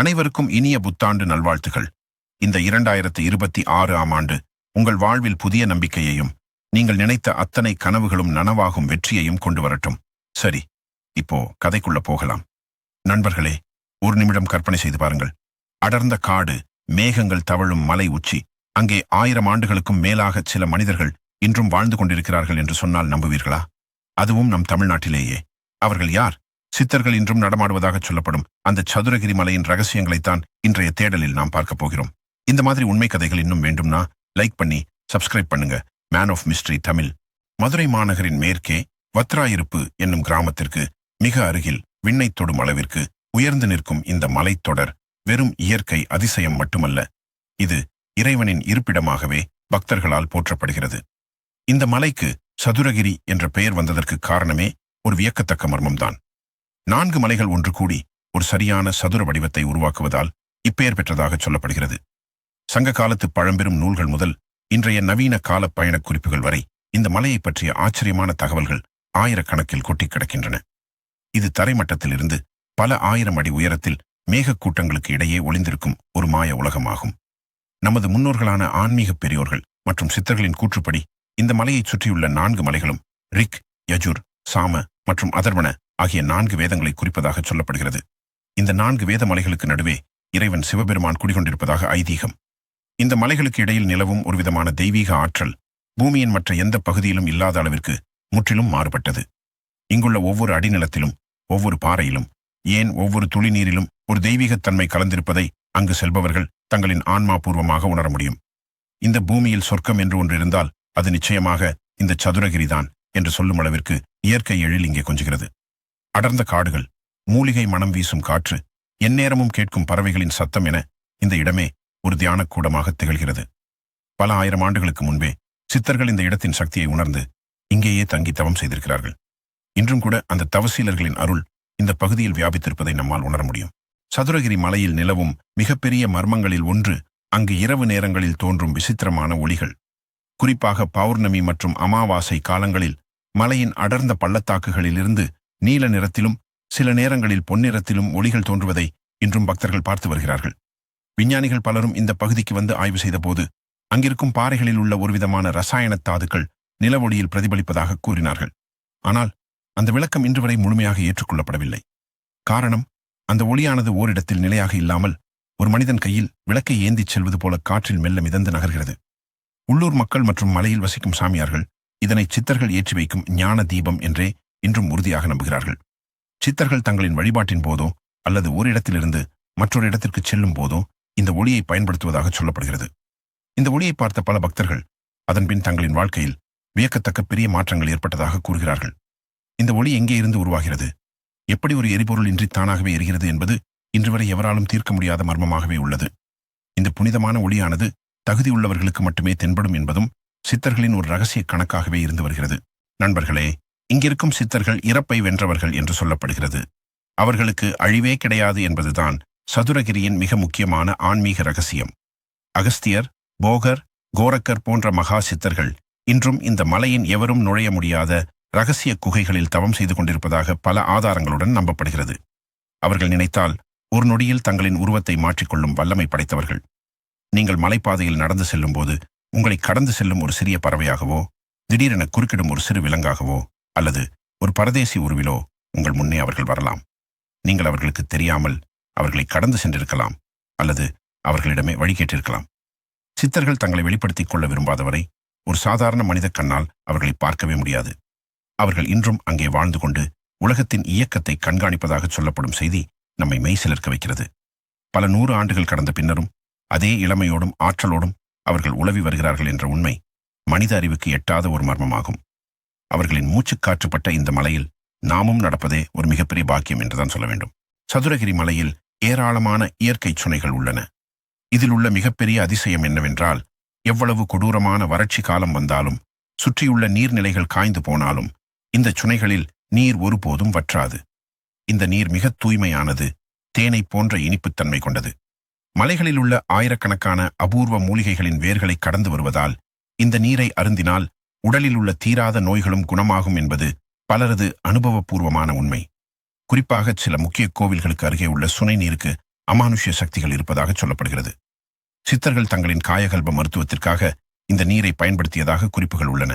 அனைவருக்கும் இனிய புத்தாண்டு நல்வாழ்த்துகள். இந்த இரண்டாயிரத்து இருபத்தி ஆறு ஆம் ஆண்டு உங்கள் வாழ்வில் புதிய நம்பிக்கையையும் நீங்கள் நினைத்த அத்தனை கனவுகளும் நனவாகும் வெற்றியையும் கொண்டு வரட்டும். சரி இப்போ கதைக்குள்ள போகலாம். நண்பர்களே ஒரு நிமிடம் கற்பனை செய்து பாருங்கள். அடர்ந்த காடு மேகங்கள் தவழும் மலை உச்சி அங்கே ஆயிரம் ஆண்டுகளுக்கும் மேலாக சில மனிதர்கள் இன்றும் வாழ்ந்து கொண்டிருக்கிறார்கள் என்று சொன்னால் நம்புவீர்களா? அதுவும் நம் தமிழ்நாட்டிலேயே. அவர்கள் யார்? சித்தர்கள் இன்றும் நடமாடுவதாக சொல்லப்படும் அந்த சதுரகிரி மலையின் ரகசியங்களைத்தான் இன்றைய தேடலில் நாம் பார்க்க போகிறோம். இந்த மாதிரி உண்மை கதைகள் இன்னும் வேண்டும்னா லைக் பண்ணி சப்ஸ்கிரைப் பண்ணுங்க. Man of mystery Tamil. Madurai மாநகரின் மேற்கே வத்ராயிருப்பு என்னும் கிராமத்திற்கு மிக அருகில் விண்ணை தொடும் அளவிற்கு உயர்ந்து நிற்கும் இந்த மலைத்தொடர் வெறும் இயற்கை அதிசயம் மட்டுமல்ல இது இறைவனின் இருப்பிடமாகவே பக்தர்களால் போற்றப்படுகிறது. இந்த மலைக்கு சதுரகிரி என்ற பெயர் வந்ததற்கு காரணமே ஒரு வியக்கத்தக்க மர்மம்தான். நான்கு மலைகள் ஒன்று கூடி ஒரு சரியான சதுர வடிவத்தை உருவாக்குவதால் இப்பெயர் பெற்றதாக சொல்லப்படுகிறது. சங்க காலத்து பழம்பெரும் நூல்கள் முதல் இன்றைய நவீன கால பயணக் குறிப்புகள் வரை இந்த மலையைப் பற்றிய ஆச்சரியமான தகவல்கள் ஆயிரக்கணக்கில் கொட்டி கிடக்கின்றன. இது தரைமட்டத்திலிருந்து பல ஆயிரம் அடி உயரத்தில் மேகக்கூட்டங்களுக்கு இடையே ஒளிந்திருக்கும் ஒரு மாய உலகமாகும். நமது முன்னோர்களான ஆன்மீக பெரியோர்கள் மற்றும் சித்தர்களின் கூற்றுப்படி இந்த மலையைச் சுற்றியுள்ள நான்கு மலைகளும் ரிக் யஜுர் சாம மற்றும் அதர்வன ஆகிய நான்கு வேதங்களை குறிப்பதாக சொல்லப்படுகிறது. இந்த நான்கு வேத மலைகளுக்கு நடுவே இறைவன் சிவபெருமான் குடிகொண்டிருப்பதாக ஐதீகம். இந்த மலைகளுக்கு இடையில் நிலவும் ஒருவிதமான தெய்வீக ஆற்றல் பூமியின் மற்ற எந்த பகுதியிலும் இல்லாத அளவிற்கு முற்றிலும் மாறுபட்டது. இங்குள்ள ஒவ்வொரு அடிநிலத்திலும் ஒவ்வொரு பாறையிலும் ஏன் ஒவ்வொரு துளி நீரிலும் ஒரு தெய்வீகத்தன்மை கலந்திருப்பதை அங்கு செல்பவர்கள் தங்களின் ஆன்மாபூர்வமாக உணர முடியும். இந்த பூமியில் சொர்க்கம் என்று ஒன்று இருந்தால் அது நிச்சயமாக இந்த சதுரகிரிதான் என்று சொல்லும் அளவிற்கு இயற்கை எழில் இங்கே கொஞ்சுகிறது. அடர்ந்த காடுகள் மூலிகை மனம் வீசும் காற்று எந்நேரமும் கேட்கும் பறவைகளின் சத்தம் என இந்த இடமே ஒரு தியானக்கூடமாக திகழ்கிறது. பல ஆயிரம் ஆண்டுகளுக்கு முன்பே சித்தர்கள் இந்த இடத்தின் சக்தியை உணர்ந்து இங்கேயே தங்கி தவம் செய்திருக்கிறார்கள். இன்றும் கூட அந்த தவசீலர்களின் அருள் இந்த பகுதியில் வியாபித்திருப்பதை நம்மால் உணர முடியும். சதுரகிரி மலையில் நிலவும் மிகப்பெரிய மர்மங்களில் ஒன்று அங்கு இரவு நேரங்களில் தோன்றும் விசித்திரமான ஒளிகள். குறிப்பாக பௌர்ணமி மற்றும் அமாவாசை காலங்களில் மலையின் அடர்ந்த பள்ளத்தாக்குகளிலிருந்து நீல நிறத்திலும் சில நேரங்களில் பொன்னிறத்திலும் ஒளிகள் தோன்றுவதை இன்றும் பக்தர்கள் பார்த்து வருகிறார்கள். விஞ்ஞானிகள் பலரும் இந்த பகுதிக்கு வந்து ஆய்வு செய்தபோது அங்கிருக்கும் பாறைகளில் உள்ள ஒருவிதமான ரசாயன தாதுக்கள் நிலவொளியில் பிரதிபலிப்பதாக கூறினார்கள். ஆனால் அந்த விளக்கம் இன்று வரை முழுமையாக ஏற்றுக்கொள்ளப்படவில்லை. காரணம் அந்த ஒளியானது ஓரிடத்தில் நிலையாக இல்லாமல் ஒரு மனிதன் கையில் விளக்கை ஏந்திச் செல்வது போல காற்றில் மெல்ல மிதந்து நகர்கிறது. உள்ளூர் மக்கள் மற்றும் மலையில் வசிக்கும் சாமியார்கள் இதனை சித்தர்கள் ஏற்றி வைக்கும் ஞான தீபம் என்றே இன்றும் உறுதியாக நம்புகிறார்கள். சித்தர்கள் தங்களின் வழிபாட்டின் போதோ அல்லது ஒரு இடத்திலிருந்து மற்றொரு இடத்திற்கு செல்லும் போதோ இந்த ஒளியை பயன்படுத்துவதாக சொல்லப்படுகிறது. இந்த ஒளியை பார்த்த பல பக்தர்கள் அதன்பின் தங்களின் வாழ்க்கையில் வியக்கத்தக்க பெரிய மாற்றங்கள் ஏற்பட்டதாக கூறுகிறார்கள். இந்த ஒளி எங்கே இருந்து உருவாகிறது? எப்படி ஒரு எரிபொருள் இன்றி தானாகவே எரிகிறது என்பது இன்று வரை எவராலும் தீர்க்க முடியாத மர்மமாகவே உள்ளது. இந்த புனிதமான ஒளியானது தகுதி உள்ளவர்களுக்கு மட்டுமே தென்படும் என்பதும் சித்தர்களின் ஒரு ரகசிய கணக்காகவே இருந்து வருகிறது. நண்பர்களே இங்கிருக்கும் சித்தர்கள் இறப்பை வென்றவர்கள் என்று சொல்லப்படுகிறது. அவர்களுக்கு அழிவே கிடையாது என்பதுதான் சதுரகிரியின் மிக முக்கியமான ஆன்மீக ரகசியம். அகஸ்தியர் போகர் கோரக்கர் போன்ற மகா சித்தர்கள் இன்றும் இந்த மலையின் எவரும் நுழைய முடியாத ரகசிய குகைகளில் தவம் செய்து கொண்டிருப்பதாக பல ஆதாரங்களுடன் நம்பப்படுகிறது. அவர்கள் நினைத்தால் ஒரு நொடியில் தங்களின் உருவத்தை மாற்றிக்கொள்ளும் வல்லமை படைத்தவர்கள். நீங்கள் மலைப்பாதையில் நடந்து செல்லும்போது உங்களை கடந்து செல்லும் ஒரு சிறிய பறவையாகவோ திடீரென குறுக்கிடும் ஒரு சிறு விலங்காகவோ அல்லது ஒரு பரதேசி உருவிலோ உங்கள் முன்னே அவர்கள் வரலாம். நீங்கள் அவர்களுக்கு தெரியாமல் அவர்களை கடந்து சென்றிருக்கலாம் அல்லது அவர்களிடமே வழி கேட்டிருக்கலாம். சித்தர்கள் தங்களை வெளிப்படுத்திக் கொள்ள விரும்பாதவரை ஒரு சாதாரண மனித கண்ணால் அவர்களை பார்க்கவே முடியாது. அவர்கள் இன்றும் அங்கே வாழ்ந்து கொண்டு உலகத்தின் இயக்கத்தை கண்காணிப்பதாக சொல்லப்படும் செய்தி நம்மை மெய்சிலிருக்க வைக்கிறது. பல நூறு ஆண்டுகள் கடந்த பின்னரும் அதே இளமையோடும் ஆற்றலோடும் அவர்கள் உளவி வருகிறார்கள் என்ற உண்மை மனித அறிவுக்கு எட்டாத ஒரு மர்மமாகும். அவர்களின் மூச்சுக்காற்றுப்பட்ட இந்த மலையில் நாமும் நடப்பதே ஒரு மிகப்பெரிய பாக்கியம் என்றுதான் சொல்ல வேண்டும். சதுரகிரி மலையில் ஏராளமான இயற்கை சுனைகள் உள்ளன. இதில் உள்ள மிகப்பெரிய அதிசயம் என்னவென்றால் எவ்வளவு கொடூரமான வறட்சி காலம் வந்தாலும் சுற்றியுள்ள நீர்நிலைகள் காய்ந்து போனாலும் இந்த சுனைகளில் நீர் ஒருபோதும் வற்றாது. இந்த நீர் மிக தூய்மையானது தேனை போன்ற இனிப்புத்தன்மை கொண்டது. மலைகளில் உள்ள ஆயிரக்கணக்கான அபூர்வ மூலிகைகளின் வேர்களை கடந்து வருவதால் இந்த நீரை அருந்தினால் உடலில் உள்ள தீராத நோய்களும் குணமாகும் என்பது பலரது அனுபவபூர்வமான உண்மை. குறிப்பாக சில முக்கிய கோவில்களுக்கு அருகே உள்ள சுனை நீருக்கு அமானுஷ்ய சக்திகள் இருப்பதாக சொல்லப்படுகிறது. சித்தர்கள் தங்களின் காயகல்ப மருத்துவத்திற்காக இந்த நீரை பயன்படுத்தியதாக குறிப்புகள் உள்ளன.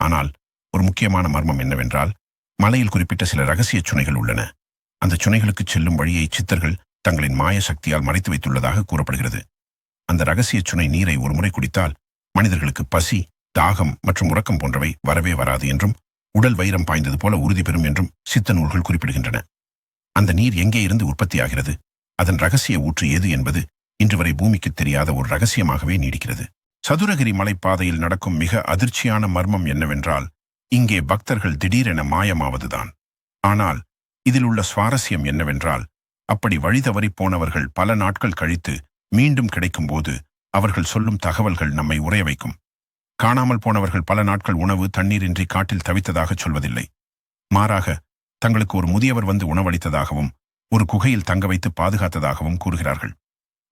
ஆனால் ஒரு முக்கியமான மர்மம் என்னவென்றால் மலையில் குறிப்பிட்ட சில ரகசிய சுனைகள் உள்ளன. அந்த சுனைகளுக்கு செல்லும் வழியை சித்தர்கள் தங்களின் மாய சக்தியால் மறைத்து வைத்துள்ளதாக கூறப்படுகிறது. அந்த ரகசிய சுனை நீரை ஒருமுறை குடித்தால் மனிதர்களுக்கு பசி தாகம் மற்றும் உறக்கம் போன்றவை வரவே வராது என்றும் உடல் வைரம் பாய்ந்தது போல உறுதி பெறும் என்றும் சித்த நூல்கள் குறிப்பிடுகின்றன. அந்த நீர் எங்கே இருந்து உற்பத்தியாகிறது? அதன் ரகசிய ஊற்று எது என்பது இன்று வரை பூமிக்கு தெரியாத ஒரு ரகசியமாகவே நீடிக்கிறது. சதுரகிரி மலைப்பாதையில் நடக்கும் மிக அதிர்ச்சியான மர்மம் என்னவென்றால் இங்கே பக்தர்கள் திடீரென மாயமாவதுதான். ஆனால் இதில் உள்ள சுவாரஸ்யம் என்னவென்றால் அப்படி வழி போனவர்கள் பல நாட்கள் கழித்து மீண்டும் கிடைக்கும்போது அவர்கள் சொல்லும் தகவல்கள் நம்மை உறைய வைக்கும். காணாமல் போனவர்கள் பல நாட்கள் உணவு தண்ணீரின்றி காட்டில் தவித்ததாகச் சொல்வதில்லை. மாறாக தங்களுக்கு ஒரு முதியவர் வந்து உணவளித்ததாகவும் ஒரு குகையில் தங்க வைத்து பாதுகாத்ததாகவும் கூறுகிறார்கள்.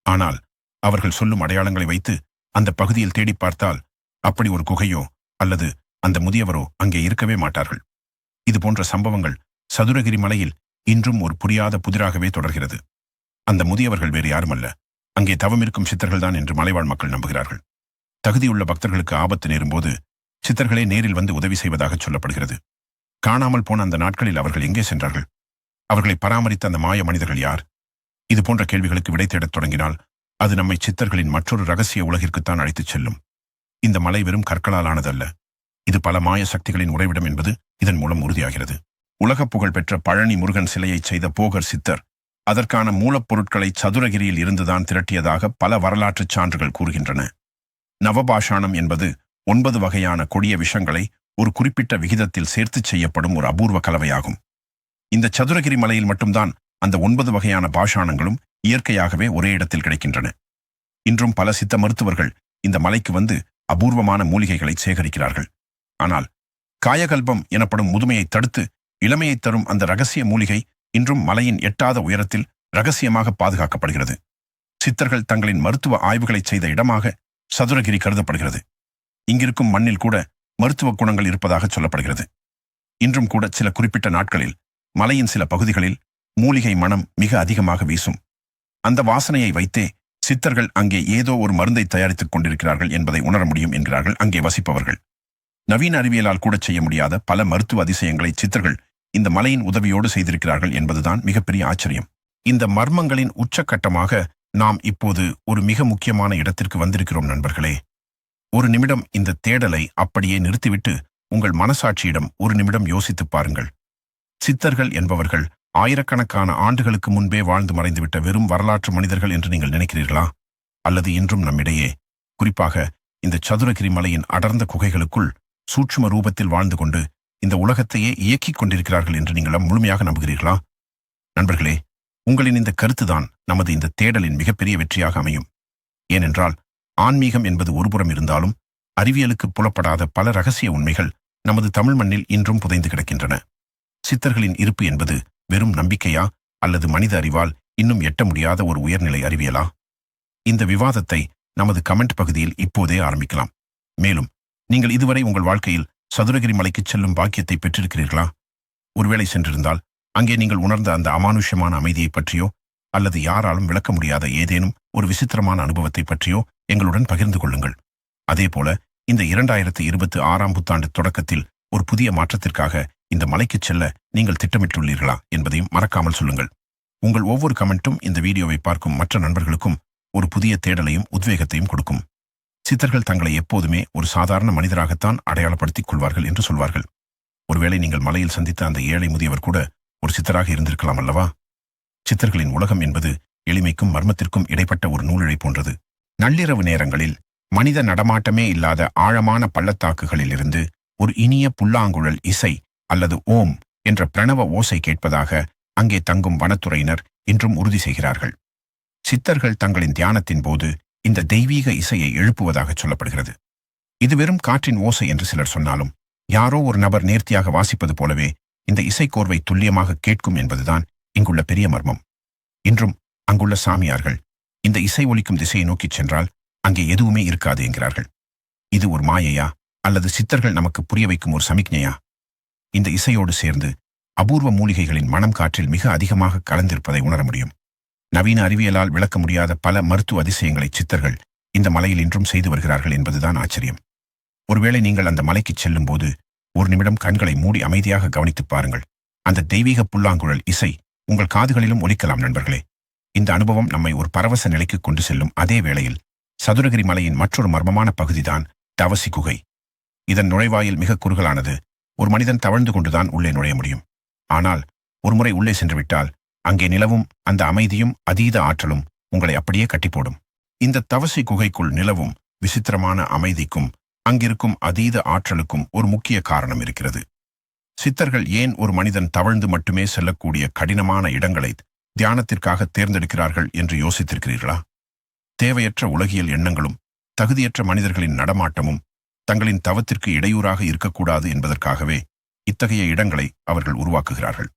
ஆனால் அவர்கள் சொல்லும் அடையாளங்களை வைத்து அந்த பகுதியில் தேடி பார்த்தால் அப்படி ஒரு குகையோ அல்லது அந்த முதியவரோ அங்கே இருக்கவே மாட்டார்கள். இது போன்ற சம்பவங்கள் சதுரகிரி மலையில் இன்றும் ஒரு புரியாத புதிராகவே தொடர்கிறது. அந்த முதியவர்கள் வேறு யாருமல்ல. அங்கே தவமிருக்கும் சித்தர்கள்தான் என்று மலைவாழ் மக்கள் நம்புகிறார்கள். தகுதியுள்ள பக்தர்களுக்கு ஆபத்து நேரும்போது சித்தர்களே நேரில் வந்து உதவி செய்வதாக சொல்லப்படுகிறது. காணாமல் போன அந்த நாட்களில் அவர்கள் எங்கே சென்றார்கள்? அவர்களை பராமரித்த அந்த மாய மனிதர்கள் யார்? இது போன்ற கேள்விகளுக்கு விடை தேடத் தொடங்கினால் அது நம்மை சித்தர்களின் மற்றொரு ரகசிய உலகிற்குத்தான் அழைத்துச் செல்லும். இந்த மலை வெறும் கற்களால் ஆனதல்ல இது பல மாய சக்திகளின் உறைவிடம் என்பது இதன் மூலம் உறுதியாகிறது. உலகப் புகழ் பெற்ற பழனி முருகன் சிலையை செய்த போகர் சித்தர் அதற்கான மூலப்பொருட்களை சதுரகிரியில் இருந்துதான் திரட்டியதாக பல வரலாற்றுச் சான்றுகள் கூறுகின்றன. நவபாஷாணம் என்பது ஒன்பது வகையான கொடிய விஷங்களை ஒரு குறிப்பிட்ட விகிதத்தில் சேர்த்துச் செய்யப்படும் ஒரு அபூர்வ கலவையாகும். இந்த சதுரகிரி மலையில் மட்டும்தான் அந்த ஒன்பது வகையான பாஷாணங்களும் இயற்கையாகவே ஒரே இடத்தில் கிடைக்கின்றன. இன்றும் பல சித்த மருத்துவர்கள் இந்த மலைக்கு வந்து அபூர்வமான மூலிகைகளை சேகரிக்கிறார்கள். ஆனால் காயகல்பம் எனப்படும் முதுமையை தடுத்து இளமையை தரும் அந்த ரகசிய மூலிகை இன்றும் மலையின் எட்டாத உயரத்தில் ரகசியமாக பாதுகாக்கப்படுகிறது. சித்தர்கள் தங்களின் மருத்துவ ஆய்வுகளை செய்த இடமாக சதுரகிரி கருதப்படுகிறது. இங்கிருக்கும் மண்ணில் கூட மருத்துவ குணங்கள் இருப்பதாக சொல்லப்படுகிறது. இன்றும் கூட சில குறிப்பிட்ட நாட்களில் மலையின் சில பகுதிகளில் மூலிகை மனம் மிக அதிகமாக வீசும். அந்த வாசனையை வைத்தே சித்தர்கள் அங்கே ஏதோ ஒரு மருந்தை தயாரித்துக் கொண்டிருக்கிறார்கள் என்பதை உணர முடியும் என்கிறார்கள் அங்கே வசிப்பவர்கள். நவீன அறிவியலால் கூட செய்ய முடியாத பல மருத்துவ அதிசயங்களை சித்தர்கள் இந்த மலையின் உதவியோடு செய்திருக்கிறார்கள் என்பதுதான் மிகப்பெரிய ஆச்சரியம். இந்த மர்மங்களின் உச்சக்கட்டமாக நாம் இப்போது ஒரு மிக முக்கியமான இடத்திற்கு வந்திருக்கிறோம் நண்பர்களே. ஒரு நிமிடம் இந்த தேடலை அப்படியே நிறுத்திவிட்டு உங்கள் மனசாட்சியிடம் ஒரு நிமிடம் யோசித்துப் பாருங்கள். சித்தர்கள் என்பவர்கள் ஆயிரக்கணக்கான ஆண்டுகளுக்கு முன்பே வாழ்ந்து மறைந்துவிட்ட வெறும் வரலாற்று மனிதர்கள் என்று நீங்கள் நினைக்கிறீர்களா? அல்லது இன்றும் நம்மிடையே? குறிப்பாக இந்த சதுரகிரி மலையின் அடர்ந்த குகைகளுக்குள் சூட்சும ரூபத்தில் வாழ்ந்து கொண்டு இந்த உலகத்தையே இயக்கிக் கொண்டிருக்கிறார்கள் என்று நீங்கள் முழுமையாக நம்புகிறீர்களா? நண்பர்களே உங்களின் இந்த கருத்துதான் நமது இந்த தேடலின் மிகப்பெரிய வெற்றியாக அமையும். ஏனென்றால் ஆன்மீகம் என்பது ஒருபுறம் இருந்தாலும் அறிவியலுக்கு புலப்படாத பல ரகசிய உண்மைகள் நமது தமிழ் மண்ணில் இன்றும் புதைந்து கிடக்கின்றன. சித்தர்களின் இருப்பு என்பது வெறும் நம்பிக்கையா அல்லது மனித அறிவால் இன்னும் எட்ட முடியாத ஒரு உயர்நிலை அறிவியலா? இந்த விவாதத்தை நமது கமெண்ட் பகுதியில் இப்போதே ஆரம்பிக்கலாம். மேலும் நீங்கள் இதுவரை உங்கள் வாழ்க்கையில் சதுரகிரி மலைக்கு செல்லும் பாக்கியத்தை பெற்றிருக்கிறீர்களா? ஒருவேளை சென்றிருந்தால் அங்கே நீங்கள் உணர்ந்த அந்த அமானுஷ்யமான அமைதியைப் பற்றியோ அல்லது யாராலும் விளக்க முடியாத ஏதேனும் ஒரு விசித்திரமான அனுபவத்தை பற்றியோ எங்களுடன் பகிர்ந்து கொள்ளுங்கள். அதேபோல இந்த இரண்டாயிரத்து இருபத்தி ஆறாம் புத்தாண்டு தொடக்கத்தில் ஒரு புதிய மாற்றத்திற்காக இந்த மலைக்குச் செல்ல நீங்கள் திட்டமிட்டுள்ளீர்களா என்பதையும் மறக்காமல் சொல்லுங்கள். உங்கள் ஒவ்வொரு கமெண்ட்டும் இந்த வீடியோவை பார்க்கும் மற்ற நண்பர்களுக்கும் ஒரு புதிய தேடலையும் உத்வேகத்தையும் கொடுக்கும். சித்தர்கள் தங்களை எப்போதுமே ஒரு சாதாரண மனிதராகத்தான் அடையாளப்படுத்திக் கொள்வார்கள் என்று சொல்வார்கள். ஒருவேளை நீங்கள் மலையில் சந்தித்த அந்த ஏழை முதியவர் கூட ஒரு சித்தராக இருந்திருக்கலாம் அல்லவா? சித்தர்களின் உலகம் என்பது எளிமைக்கும் மர்மத்திற்கும் இடைப்பட்ட ஒரு நூலிழை போன்றது. நள்ளிரவு நேரங்களில் மனித நடமாட்டமே இல்லாத ஆழமான பள்ளத்தாக்குகளிலிருந்து ஒரு இனிய புல்லாங்குழல் இசை அல்லது ஓம் என்ற பிரணவ ஓசை கேட்பதாக அங்கே தங்கும் வனத்துறையினர் இன்றும் உறுதி செய்கிறார்கள். சித்தர்கள் தங்களின் தியானத்தின் போது இந்த தெய்வீக இசையை எழுப்புவதாக சொல்லப்படுகிறது. இது வெறும் காற்றின் ஓசை என்று சிலர் சொன்னாலும் யாரோ ஒரு நபர் நேர்த்தியாக வாசிப்பது போலவே இந்த இசைக்கோர்வை துல்லியமாக கேட்கும் என்பதுதான் இங்குள்ள பெரிய மர்மம். இன்றும் அங்குள்ள சாமியார்கள் இந்த இசை ஒலிக்கும் திசையை நோக்கிச் சென்றால் அங்கே எதுவுமே இருக்காது என்கிறார்கள். இது ஒரு மாயையா அல்லது சித்தர்கள் நமக்கு புரிய வைக்கும் ஒரு சமிக்ஞையா? இந்த இசையோடு சேர்ந்து அபூர்வ மூலிகைகளின் மனம் காற்றில் மிக அதிகமாக கலந்திருப்பதை உணர முடியும். நவீன அறிவியலால் விளக்க முடியாத பல மருத்துவ அதிசயங்களை சித்தர்கள் இந்த மலையில் இன்றும் செய்து வருகிறார்கள் என்பதுதான் ஆச்சரியம். ஒருவேளை நீங்கள் அந்த மலைக்கு செல்லும் போது ஒரு நிமிடம் கண்களை மூடி அமைதியாக கவனித்துப் பாருங்கள். அந்த தெய்வீக புல்லாங்குழல் இசை உங்கள் காதுகளிலும் ஒலிக்கலாம் நண்பர்களே. இந்த அனுபவம் நம்மை ஒரு பரவச நிலைக்கு கொண்டு செல்லும் அதே வேளையில் சதுரகிரி மலையின் மற்றொரு மர்மமான பகுதிதான் தவசி குகை. இதன் நுழைவாயில் மிக குறுகலானது ஒரு மனிதன் தவழ்ந்து கொண்டுதான் உள்ளே நுழைய முடியும். ஆனால் ஒருமுறை உள்ளே சென்றுவிட்டால் அங்கே நிலவும் அந்த அமைதியும் அதீத ஆற்றலும் உங்களை அப்படியே கட்டிப்போடும். இந்த தவசி குகைக்குள் நிலவும் விசித்திரமான அமைதிக்கும் அங்கிருக்கும் அதீத ஆற்றலுக்கும் ஒரு முக்கிய காரணம் இருக்கிறது. சித்தர்கள் ஏன் ஒரு மனிதன் தவழ்ந்து மட்டுமே செல்லக்கூடிய கடினமான இடங்களை தியானத்திற்காக தேர்ந்தெடுக்கிறார்கள் என்று யோசித்திருக்கிறீர்களா? தேவையற்ற உலகியல் எண்ணங்களும் தகுதியற்ற மனிதர்களின் நடமாட்டமும் தங்களின் தவத்திற்கு இடையூறாக இருக்கக்கூடாது என்பதற்காகவே இத்தகைய இடங்களை அவர்கள் உருவாக்குகிறார்கள்.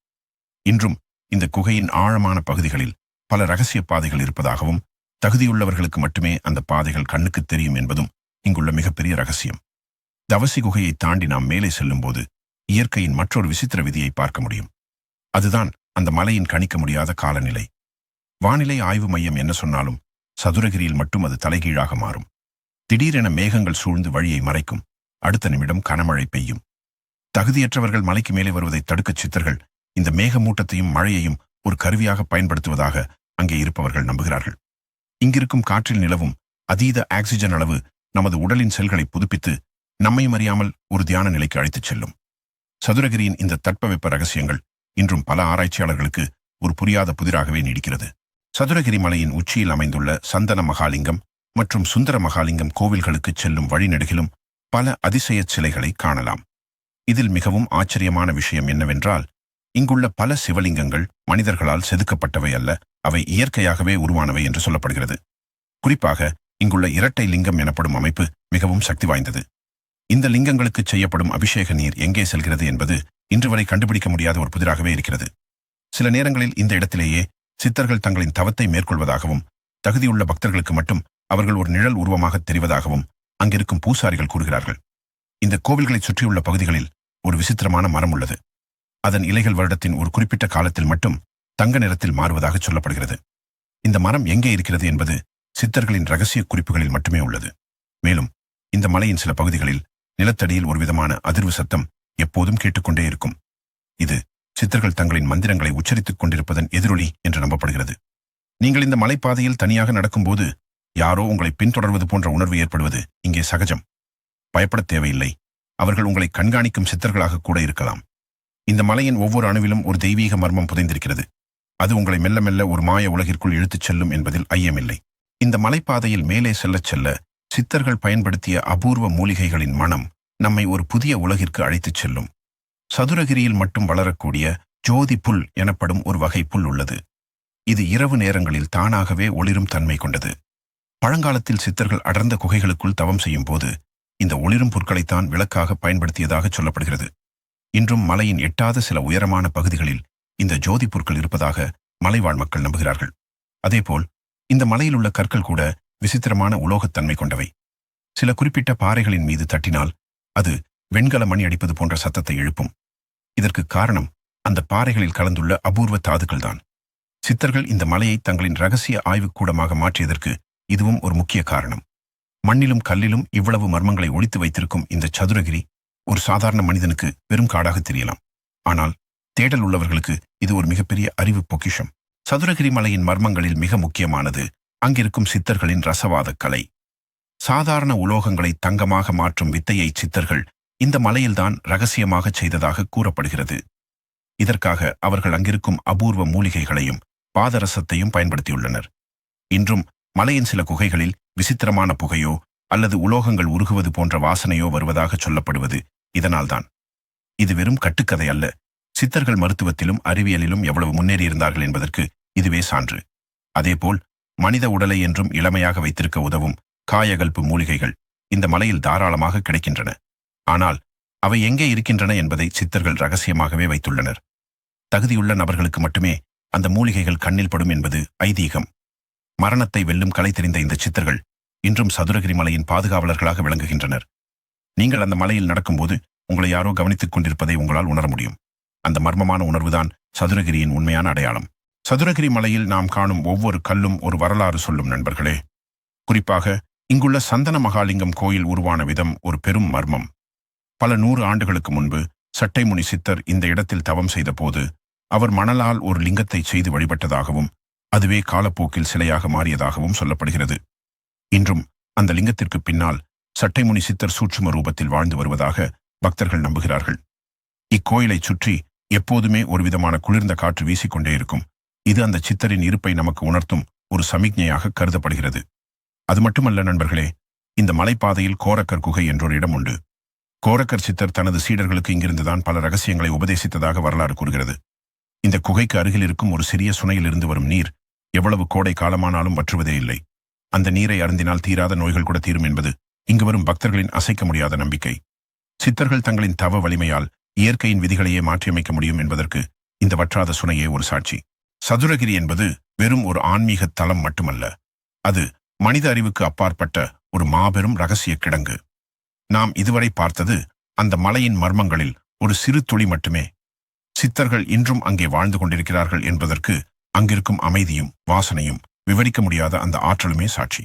இன்றும் இந்த குகையின் ஆழமான பகுதிகளில் பல ரகசிய பாதைகள் இருப்பதாகவும் தகுதியுள்ளவர்களுக்கு மட்டுமே அந்த பாதைகள் கண்ணுக்கு தெரியும் என்பதும் இங்குள்ள மிகப்பெரிய ரகசியம். தவசி குகையை தாண்டி நாம் மேலே செல்லும்போது இயற்கையின் மற்றொரு விசித்திர விதியை பார்க்க முடியும். அதுதான் அந்த மலையின் கணிக்க முடியாத காலநிலை. வானிலை ஆய்வு மையம் என்ன சொன்னாலும் சதுரகிரியில் மட்டும் அது தலைகீழாக மாறும். திடீரென மேகங்கள் சூழ்ந்து வழியை மறைக்கும். அடுத்த நிமிடம் கனமழை பெய்யும். தகுதியற்றவர்கள் மலைக்கு மேலே வருவதை தடுக்க சித்தர்கள் இந்த மேகமூட்டத்தையும் மழையையும் ஒரு கருவியாக பயன்படுத்துவதாக அங்கே இருப்பவர்கள் நம்புகிறார்கள். இங்கிருக்கும் காற்றில் நிலவும் அதீத ஆக்சிஜன் அளவு நமது உடலின் செல்களை புதுப்பித்து நம்மையும் அறியாமல் ஒரு தியான நிலைக்கு அழைத்துச் செல்லும். சதுரகிரியின் இந்த தட்பவெப்ப ரகசியங்கள் இன்றும் பல ஆராய்ச்சியாளர்களுக்கு ஒரு புரியாத புதிராகவே நீடிக்கிறது. சதுரகிரி மலையின் உச்சியில் அமைந்துள்ள சந்தன மகாலிங்கம் மற்றும் சுந்தர மகாலிங்கம் கோவில்களுக்கு செல்லும் வழிநெடுகிலும் பல அதிசய சிலைகளை காணலாம். இதில் மிகவும் ஆச்சரியமான விஷயம் என்னவென்றால் இங்குள்ள பல சிவலிங்கங்கள் மனிதர்களால் செதுக்கப்பட்டவை அல்ல அவை இயற்கையாகவே உருவானவை என்று சொல்லப்படுகிறது. குறிப்பாக இங்குள்ள இரட்டை லிங்கம் எனப்படும் அமைப்பு மிகவும் சக்தி வாய்ந்தது. இந்த லிங்கங்களுக்கு செய்யப்படும் அபிஷேக நீர் எங்கே செல்கிறது என்பது இன்று வரை கண்டுபிடிக்க முடியாத ஒரு புதிராகவே இருக்கிறது. சில நேரங்களில் இந்த இடத்திலேயே சித்தர்கள் தங்களின் தவத்தை மேற்கொள்வதாகவும் தகுதியுள்ள பக்தர்களுக்கு மட்டும் அவர்கள் ஒரு நிழல் உருவமாக தெரிவதாகவும் அங்கிருக்கும் பூசாரிகள் கூறுகிறார்கள். இந்த கோவில்களை சுற்றியுள்ள பகுதிகளில் ஒரு விசித்திரமான மரம் உள்ளது. அதன் இலைகள் வருடத்தின் ஒரு குறிப்பிட்ட காலத்தில் மட்டும் தங்க நிறத்தில் மாறுவதாக சொல்லப்படுகிறது. இந்த மரம் எங்கே இருக்கிறது என்பது சித்தர்களின் ரகசிய குறிப்புகளில் மட்டுமே உள்ளது. மேலும் இந்த மலையின் சில பகுதிகளில் நிலத்தடியில் ஒரு விதமான அதிர்வு சத்தம் எப்போதும் கேட்டுக்கொண்டே இருக்கும். இது சித்தர்கள் தங்களின் மந்திரங்களை உச்சரித்துக் கொண்டிருப்பதன் எதிரொலி என்று நம்பப்படுகிறது. நீங்கள் இந்த மலைப்பாதையில் தனியாக நடக்கும்போது யாரோ உங்களை பின்தொடர்வது போன்ற உணர்வு ஏற்படுவது இங்கே சகஜம். பயப்படத் தேவையில்லை. அவர்கள் உங்களை கண்காணிக்கும் சித்தர்களாக கூட இருக்கலாம். இந்த மலையின் ஒவ்வொரு அணுவிலும் ஒரு தெய்வீக மர்மம் புதைந்திருக்கிறது. அது உங்களை மெல்ல மெல்ல ஒரு மாய உலகிற்குள் இழுத்துச் செல்லும் என்பதில் ஐயமில்லை. இந்த மலைப்பாதையில் மேலே செல்லச் செல்ல சித்தர்கள் பயன்படுத்திய அபூர்வ மூலிகைகளின் மனம் நம்மை ஒரு புதிய உலகிற்கு அழைத்துச் செல்லும். சதுரகிரியில் மட்டும் வளரக்கூடிய ஜோதி புல் எனப்படும் ஒரு வகை புல் உள்ளது. இது இரவு நேரங்களில் தானாகவே ஒளிரும் தன்மை கொண்டது. பழங்காலத்தில் சித்தர்கள் அடர்ந்த குகைகளுக்குள் தவம் செய்யும் போது இந்த ஒளிரும் பொருட்களைத்தான் விளக்காக பயன்படுத்தியதாக சொல்லப்படுகிறது. இன்றும் மலையின் எட்டாத சில உயரமான பகுதிகளில் இந்த ஜோதி பொருட்கள் இருப்பதாக மலைவாழ் மக்கள் நம்புகிறார்கள். அதேபோல் இந்த மலையில் உள்ள கற்கள் கூட விசித்திரமான உலோகத்தன்மை கொண்டவை. சில குறிப்பிட்ட பாறைகளின் மீது தட்டினால் அது வெண்கல மணி அடிப்பது போன்ற சத்தத்தை எழுப்பும். இதற்கு காரணம் அந்த பாறைகளில் கலந்துள்ள அபூர்வ தாதுக்கள்தான். சித்தர்கள் இந்த மலையை தங்களின் ரகசிய ஆய்வுக்கூடமாக மாற்றியதற்கு இதுவும் ஒரு முக்கிய காரணம். மண்ணிலும் கல்லிலும் இவ்வளவு மர்மங்களை ஒழித்து வைத்திருக்கும் இந்த சதுரகிரி ஒரு சாதாரண மனிதனுக்கு வெறும் காடாக தெரியலாம். ஆனால் தேடல் உள்ளவர்களுக்கு இது ஒரு மிகப்பெரிய அறிவு பொக்கிஷம். சதுரகிரி மலையின் மர்மங்களில் மிக முக்கியமானது அங்கிருக்கும் சித்தர்களின் ரசவாத கலை. சாதாரண உலோகங்களை தங்கமாக மாற்றும் வித்தையை சித்தர்கள் இந்த மலையில்தான் ரகசியமாகச் செய்ததாக கூறப்படுகிறது. இதற்காக அவர்கள் அங்கிருக்கும் அபூர்வ மூலிகைகளையும் பாதரசத்தையும் பயன்படுத்தியுள்ளனர். இன்றும் மலையின் சில குகைகளில் விசித்திரமான புகையோ அல்லது உலோகங்கள் உருகுவது போன்ற வாசனையோ வருவதாக சொல்லப்படுவது இதனால்தான். இது வெறும் கட்டுக்கதை அல்ல. சித்தர்கள் மருத்துவத்திலும் அறிவியலிலும் எவ்வளவு முன்னேறியிருந்தார்கள் என்பதற்கு இதுவே சான்று. அதேபோல் மனித உடலை என்றும் இளமையாக வைத்திருக்க உதவும் காயகல்பு மூலிகைகள் இந்த மலையில் தாராளமாக கிடைக்கின்றன. ஆனால் அவை எங்கே இருக்கின்றன என்பதை சித்தர்கள் ரகசியமாகவே வைத்துள்ளனர். தகுதியுள்ள நபர்களுக்கு மட்டுமே அந்த மூலிகைகள் கண்ணில் படும் என்பது ஐதீகம். மரணத்தை வெல்லும் கலை தெரிந்த இந்த சித்தர்கள் இன்றும் சதுரகிரி மலையின் பாதுகாவலர்களாக விளங்குகின்றனர். நீங்கள் அந்த மலையில் நடக்கும்போது உங்களை யாரோ கவனித்துக் கொண்டிருப்பதை உங்களால் உணர முடியும். அந்த மர்மமான உணர்வுதான் சதுரகிரியின் உண்மையான அடையாளம். சதுரகிரி மலையில் நாம் காணும் ஒவ்வொரு கல்லும் ஒரு வரலாறு சொல்லும் நண்பர்களே. குறிப்பாக இங்குள்ள சந்தன மகாலிங்கம் கோயில் உருவான விதம் ஒரு பெரும் மர்மம். பல நூறு ஆண்டுகளுக்கு முன்பு சட்டைமுனி சித்தர் இந்த இடத்தில் தவம் செய்தபோது அவர் மணலால் ஒரு லிங்கத்தை செய்து வழிபட்டதாகவும் அதுவே காலப்போக்கில் சிலையாக மாறியதாகவும் சொல்லப்படுகிறது. இன்றும் அந்த லிங்கத்திற்கு பின்னால் சட்டைமுனி சித்தர் சூட்சும ரூபத்தில் வாழ்ந்து வருவதாக பக்தர்கள் நம்புகிறார்கள். இக்கோயிலைச் சுற்றி எப்போதுமே ஒரு விதமான குளிர்ந்த காற்று வீசிக்கொண்டே இருக்கும். இது அந்த சித்தரின் இருப்பை நமக்கு உணர்த்தும் ஒரு சமிக்ஞையாக கருதப்படுகிறது. அது மட்டுமல்ல நண்பர்களே இந்த மலைப்பாதையில் கோரக்கர் குகை என்றொரு இடம் உண்டு. கோரக்கர் சித்தர் தனது சீடர்களுக்கு இங்கிருந்துதான் பல ரகசியங்களை உபதேசித்ததாக வரலாறு கூறுகிறது. இந்த குகைக்கு அருகில் இருக்கும் ஒரு சிறிய சுனையிலிருந்து வரும் நீர் எவ்வளவு கோடை காலமானாலும் வற்றுவதே இல்லை. அந்த நீரை அருந்தினால் தீராத நோய்கள் கூட தீரும் என்பது இங்கு வரும் பக்தர்களின் அசைக்க முடியாத நம்பிக்கை. சித்தர்கள் தங்களின் தவ வலிமையால் இயற்கையின் விதிகளையே மாற்றியமைக்க முடியும் என்பதற்கு இந்த வற்றாத சுனையே ஒரு சாட்சி. சதுரகிரி என்பது வெறும் ஒரு ஆன்மீக தலம் மட்டுமல்ல. அது மனித அறிவுக்கு அப்பாற்பட்ட ஒரு மாபெரும் ரகசிய கிடங்கு. நாம் இதுவரை பார்த்தது அந்த மலையின் மர்மங்களில் ஒரு சிறு துளி மட்டுமே. சித்தர்கள் இன்றும் அங்கே வாழ்ந்து கொண்டிருக்கிறார்கள் என்பதற்கு அங்கிருக்கும் அமைதியும் வாசனையும் விவரிக்க முடியாத அந்த ஆற்றலுமே சாட்சி.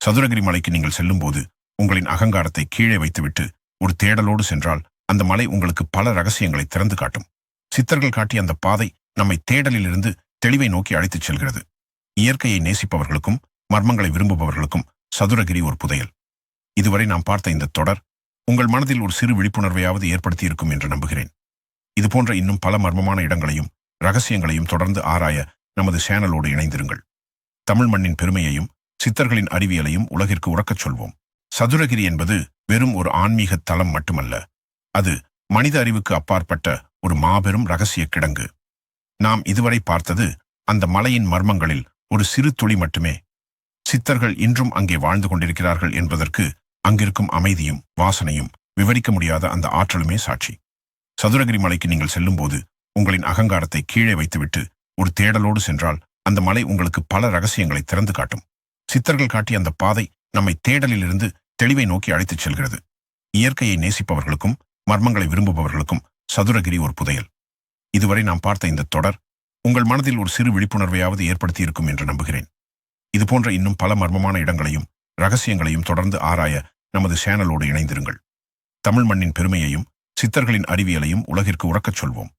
சதுரகிரி மலைக்கு நீங்கள் செல்லும்போது உங்களின் அகங்காரத்தை கீழே வைத்துவிட்டு ஒரு தேடலோடு சென்றால் அந்த மலை உங்களுக்கு பல ரகசியங்களை திறந்து காட்டும். சித்தர்கள் காட்டிய அந்த பாதை நம்மை தேடலிலிருந்து தெளிவை நோக்கி அழைத்துச் செல்கிறது. இயற்கையை நேசிப்பவர்களுக்கும் மர்மங்களை விரும்புபவர்களுக்கும் சதுரகிரி ஒரு புதையல். இதுவரை நாம் பார்த்த இந்த தொடர் உங்கள் மனதில் ஒரு சிறு விழிப்புணர்வையாவது ஏற்படுத்தியிருக்கும் என்று நம்புகிறேன். இதுபோன்ற இன்னும் பல மர்மமான இடங்களையும் ரகசியங்களையும் தொடர்ந்து ஆராய நமது சேனலோடு இணைந்திருங்கள். தமிழ் மண்ணின் பெருமையையும் சித்தர்களின் அறிவியலையும் உலகிற்கு உறக்கச் சொல்வோம். சதுரகிரி என்பது வெறும் ஒரு ஆன்மீக தலம் மட்டுமல்ல அது மனித அறிவுக்கு அப்பாற்பட்ட ஒரு மாபெரும் ரகசிய கிடங்கு. நாம் இதுவரை பார்த்தது அந்த மலையின் மர்மங்களில் ஒரு சிறு துளி மட்டுமே. சித்தர்கள் இன்றும் அங்கே வாழ்ந்து கொண்டிருக்கிறார்கள் என்பதற்கு அங்கிருக்கும் அமைதியும் வாசனையும் விவரிக்க முடியாத அந்த ஆற்றலுமே சாட்சி. சதுரகிரி மலைக்கு நீங்கள் செல்லும்போது உங்களின் அகங்காரத்தை கீழே வைத்துவிட்டு ஒரு தேடலோடு சென்றால் அந்த மலை உங்களுக்கு பல ரகசியங்களை திறந்து காட்டும். சித்தர்கள் காட்டிய அந்த பாதை நம்மை தேடலிலிருந்து தெளிவை நோக்கி அழைத்துச் செல்கிறது. இயற்கையை நேசிப்பவர்களுக்கும் மர்மங்களை விரும்புபவர்களுக்கும் சதுரகிரி ஒரு புதையல். இதுவரை நாம் பார்த்த இந்த தொடர் உங்கள் மனதில் ஒரு சிறு விழிப்புணர்வையாவது ஏற்படுத்தியிருக்கும் என்று நம்புகிறேன். இதுபோன்ற இன்னும் பல மர்மமான இடங்களையும் ரகசியங்களையும் தொடர்ந்து ஆராய நமது சேனலோடு இணைந்திருங்கள். தமிழ் மண்ணின் பெருமையையும் சித்தர்களின் அறிவியலையும் உலகிற்கு உறக்கச் சொல்வோம்.